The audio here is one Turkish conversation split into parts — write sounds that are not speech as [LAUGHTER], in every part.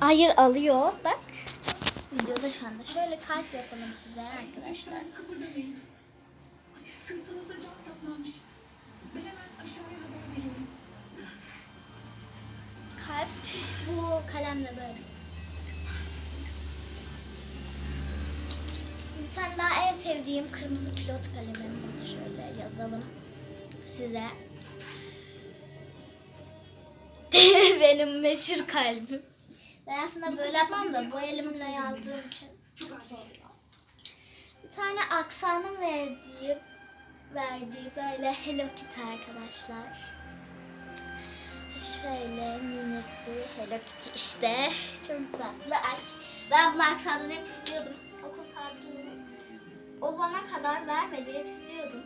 Hayır alıyor. Bak. Videoda şu anda. Şöyle kalp yapalım size arkadaşlar. Kalp bu kalemle böyle. Bir tane daha en sevdiğim kırmızı pilot kalemim. Bunu şöyle yazalım size. [LAUGHS] Benim meşhur kalbim. Ben aslında böyle yapmam da bu elimle yazdığım için çok oluyor. Bir tane aksanın verdiği verdiği böyle Hello Kitty arkadaşlar. Şöyle minik bir Hello Kitty işte. Çok tatlı. Ay, ben bunu aksandan hep istiyordum. Okul tatili olana kadar vermedi. Hep istiyordum.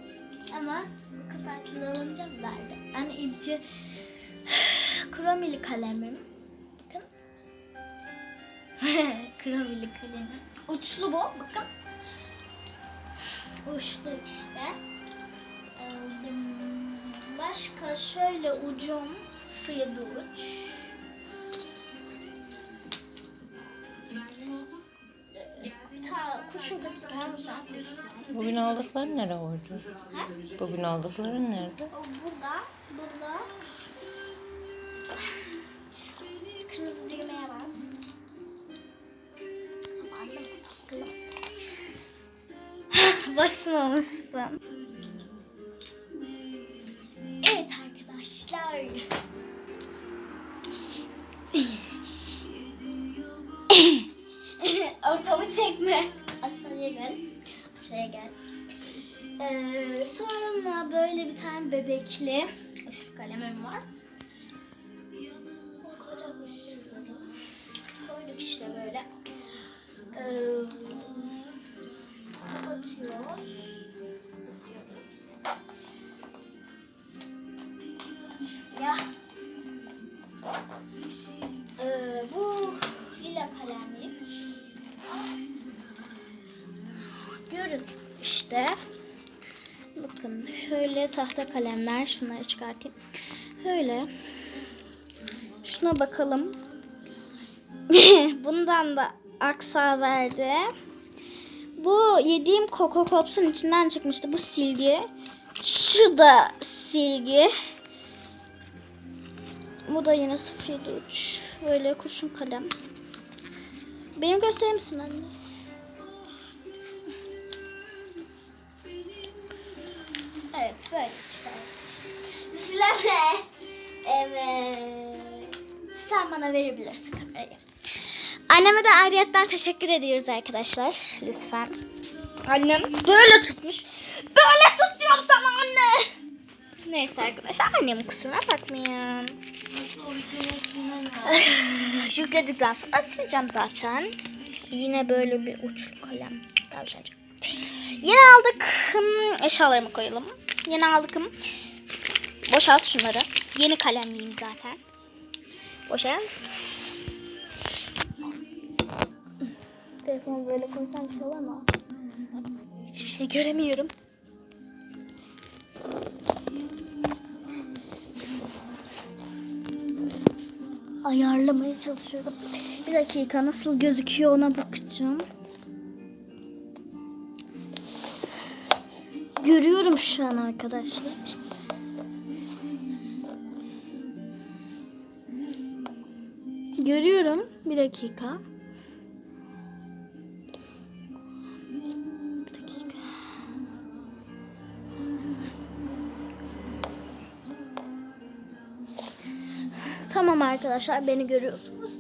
Ama okul tatili olunca verdi. Yani ilçe [SIGHS] kromili kalemim. Kromili kalemim. Uçlu bu. Bakın. Uçlu işte. Ee, Başka şöyle ucum 07 uç. Kuşun kapısı gelmiş Bugün aldıkların nerede orada? Bugün aldıkların nerede? O burada, burada. Basmamışsın. Evet arkadaşlar. Ortamı çekme. Aşağıya gel. Aşağıya gel. Ee, sonra böyle bir tane bebekli şu kalemim var. Görün işte. Bakın şöyle tahta kalemler. Şunları çıkartayım. Böyle. Şuna bakalım. [LAUGHS] Bundan da aksa verdi. Bu yediğim Coco Pops'un içinden çıkmıştı. Bu silgi. Şu da silgi. Bu da yine 07 uç. Böyle kurşun kalem. Benim gösterir misin anne? Evet böyle işte. Üfleme. Evet. Sen bana verebilirsin kamerayı. Anneme de ayrıyetten teşekkür ediyoruz arkadaşlar. Lütfen. Annem böyle tutmuş. Böyle tutuyorum sana anne. Neyse arkadaşlar annem kusuruna bakmayın. [LAUGHS] Yükledikten sonra sileceğim zaten. Yine böyle bir uçlu kalem. Tavşancı. Yine aldık. Hmm, eşyalarımı koyalım. Yine aldık. Hmm, Boşalt şunları. Yeni kalemliyim zaten. Boşalt. Telefonu böyle koysam bir şey olur mu? Hiçbir şey göremiyorum. Ayarlamaya çalışıyorum. Bir dakika nasıl gözüküyor ona bakacağım. Görüyorum şu an arkadaşlar. Görüyorum. Bir dakika. Bir dakika. Tamam arkadaşlar beni görüyorsunuz.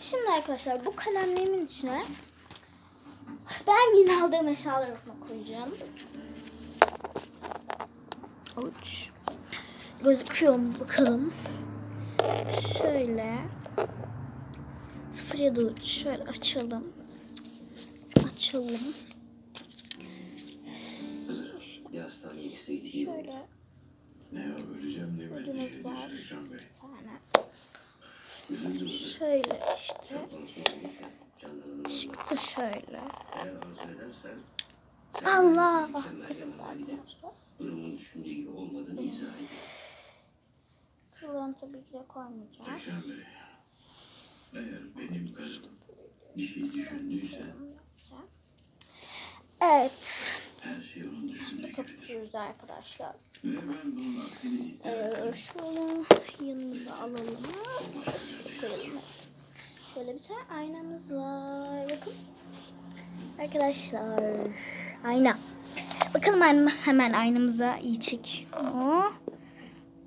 Şimdi arkadaşlar bu kalemliğimin içine ben yine aldığım eşyalarımı koyacağım. Uç. Gözüküyor mu bakalım. Şöyle. 07 uç. Şöyle açalım. Açalım. Şöyle Ne ya öleceğim diye endişe var. bir tane. Şöyle işte. Çıktı şöyle. Eğer Allah. durumun düşündüğü gibi olmadığını izah et. Buradan tabii ki de koymayacağım. Bey benim karım. Bir şey düşündüyse Evet. her şey onun düşündüğü gibidir. Arkadaşlar. Ve ben bunun aksini iddia Ee, şöyle yanımıza alalım. Koyalım. Şöyle bir tane aynamız var. Bakın. Arkadaşlar. Ayna. Bakalım hemen, hemen aynamıza iyi çek.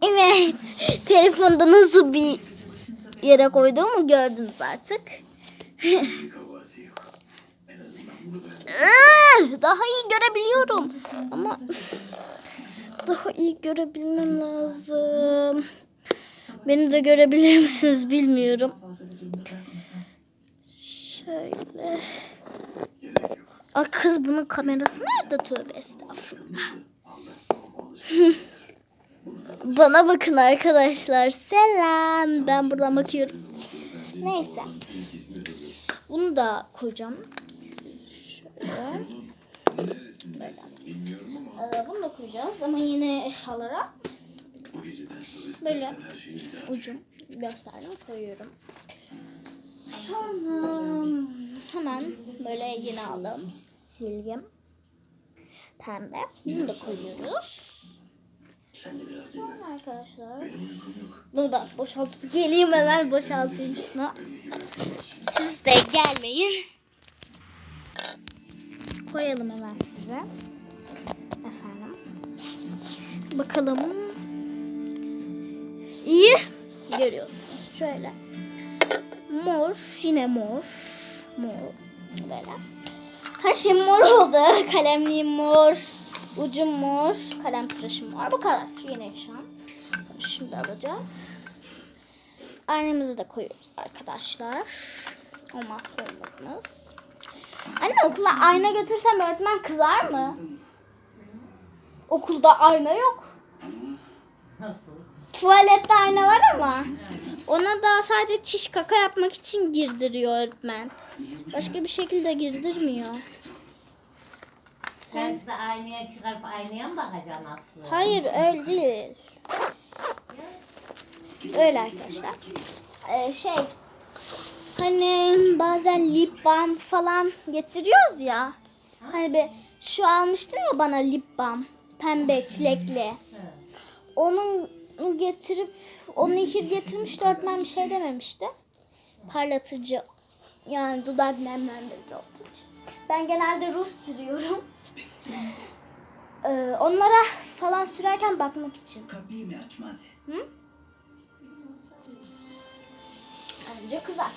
Evet. [LAUGHS] Telefonda nasıl bir yere koyduğumu gördünüz artık. [LAUGHS] Daha iyi görebiliyorum. Ama [LAUGHS] daha iyi görebilmem lazım. Beni de görebilir misiniz bilmiyorum. Şöyle. Aa kız bunun kamerası nerede tövbe estağfurullah. [LAUGHS] Bana bakın arkadaşlar. Selam. Ben buradan bakıyorum. Neyse. Bunu da koyacağım. Şöyle. Ama Ee, bunu da koyacağız ama yine eşyalara Böyle. ucum gösterdim koyuyorum. Sonra hemen böyle yine aldım. Silgim. Pembe. Bunu da koyuyoruz. Sonra arkadaşlar. Bunu da boşaltıp geleyim hemen boşaltayım şunu. Siz de gelmeyin. Koyalım hemen size. Efendim. Bakalım. İyi. Görüyorsunuz. Şöyle. Mor. Yine mor. Mor. Böyle. Her şey mor oldu. [LAUGHS] Kalemliğim mor. Ucum mor. Kalem tıraşım mor. Bu kadar. Yine an. Şimdi alacağız. Aynamızı da koyuyoruz arkadaşlar. Olmazsa olmazımız. Anne okula ayna götürsem öğretmen kızar mı? Okulda ayna yok. Tuvalette ayna var ama. Ona da sadece çiş kaka yapmak için girdiriyor öğretmen. Başka bir şekilde girdirmiyor. Sen de aynaya çıkarıp aynaya mı bakacaksın aslında? Hayır öyle değil. Öyle arkadaşlar. Ee, şey hani bazen lip balm falan getiriyoruz ya. Hani bir şu almıştın ya bana lip balm pembe çilekli. Onun getirip onu ihir getirmişti öğretmen bir şey dememişti. Parlatıcı yani dudak nemlendirici olduğu için. Ben genelde Rus sürüyorum. [LAUGHS] Ee, onlara falan sürerken bakmak için. Kapıyı mı açmadı? Bence kızar.